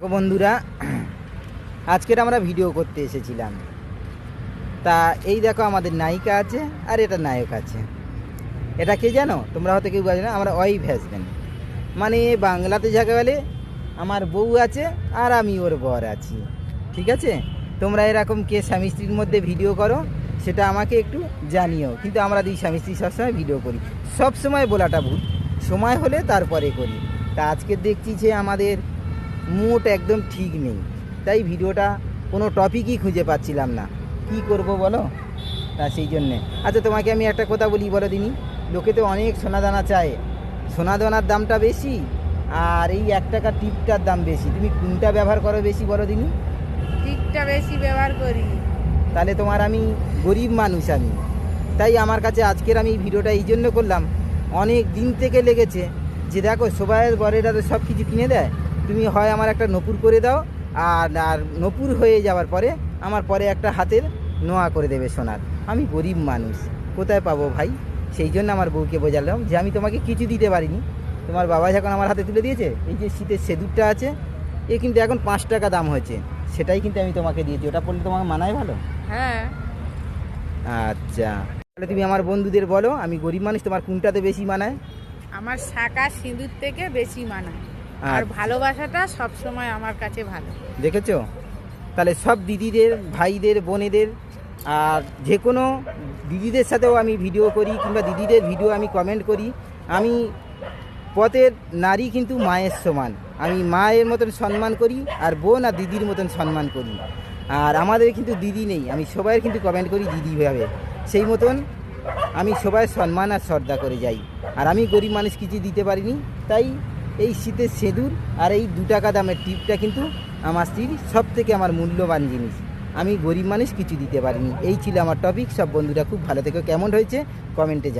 বন্ধুরা, আজকের আমরা ভিডিও করতে এসেছিলাম। তা এই দেখো আমাদের নায়িকা আছে আর এটা নায়ক আছে। এটা কে জানো? তোমরা হয়তো কেউ জানো আমরা ওয়াইফ হাজবেন্ড মানে বাংলাতে যাকে বলে, আমার বউ আছে আর আমি ওর বর আছি। ঠিক আছে? তোমরা এরকম কে স্বামী স্ত্রীর মধ্যে ভিডিও করো, সেটা আমাকে একটু জানিও। কিন্তু আমরা দুই স্বামী স্ত্রী সবসময় ভিডিও করি। সব সময় বলাটা ভুল। সময় হলে তারপরে করি। তা আজকে দেখছি যে আমাদের মুড একদম ঠিক নেই। তাই ভিডিওটা কোনো টপিকই খুঁজে পাচ্ছিলাম না। কি করব বলো? তা সেই জন্যে। আচ্ছা তোমাকে আমি একটা কথা বলি বলো দিনি। লোকে তো অনেক সোনাদানা চায়। সোনাদানার দামটা বেশি আর এই এক টাকা টিপটার দাম বেশি। তুমি কোনটা ব্যবহার করো বেশি বলো দিনি? টিপটা বেশি ব্যবহার করি। তাহলে তোমার আমি গরিব মানুষ আমি। তাই আমার কাছে আজকের আমি ভিডিওটা এই জন্য করলাম। অনেক দিন থেকে লেগেছে যে দেখো সবাই বরেরা তো সব কিছু কিনে দেয়। তুমি হয় আমার একটা নপুর করে দাও আর আর নপুর হয়ে যাওয়ার পরে আমার পরে একটা হাতের নোয়া করে দেবে সোনার। আমি গরিব মানুষ কোথায় পাবো ভাই? সেই জন্য আমার বউকে বোঝালাম যে আমি তোমাকে কিছু দিতে পারিনি। তোমার বাবা যখন আমার হাতে তুলে দিয়েছে এই যে শীতের সেদুরটা আছে এ কিন্তু এখন পাঁচ টাকা দাম হয়েছে। সেটাই কিন্তু আমি তোমাকে দিয়েছি। ওটা পড়লে তোমাকে মানায় ভালো? হ্যাঁ। আচ্ছা। তাহলে তুমি আমার বন্ধুদের বলো আমি গরিব মানুষ তোমার কোনটাতে বেশি মানায়? আমার শাঁকা সিঁদুর থেকে বেশি মানায়। আর আচ্ছা। ভালোবাসাটা সব সময় আমার কাছে ভালো। দেখেছ? তাহলে সব দিদিদের ভাইদের বোনেদের আর যে কোনো দিদিদের সাথেও আমি ভিডিও করি কিংবা দিদিদের ভিডিও আমি কমেন্ট করি। আমি পথের নারী কিন্তু মায়ের সমান। আমি মায়ের মতন সম্মান করি আর বোন আর দিদির মতন সম্মান করি। আর আমাদের কিন্তু দিদি নেই। আমি সবাই কিন্তু কমেন্ট করি দিদি ভাবে। সেই মতন আমি সবাই সম্মান আর শ্রদ্ধা করে যাই। আর আমি গরিব মানুষ কিছু দিতে পারিনি। তাই এই শীতের সেঁদুর আর এই দু টাকা দামের টিপটা কিন্তু আমার স্ত্রীর সব থেকে আমার মূল্যবান জিনিস। আমি গরিব মানুষ কিছু দিতে পারিনি। এই ছিল আমার টপিক সব বন্ধুরা খুব ভালো থেকে। কেমন হয়েছে? কমেন্টে জানি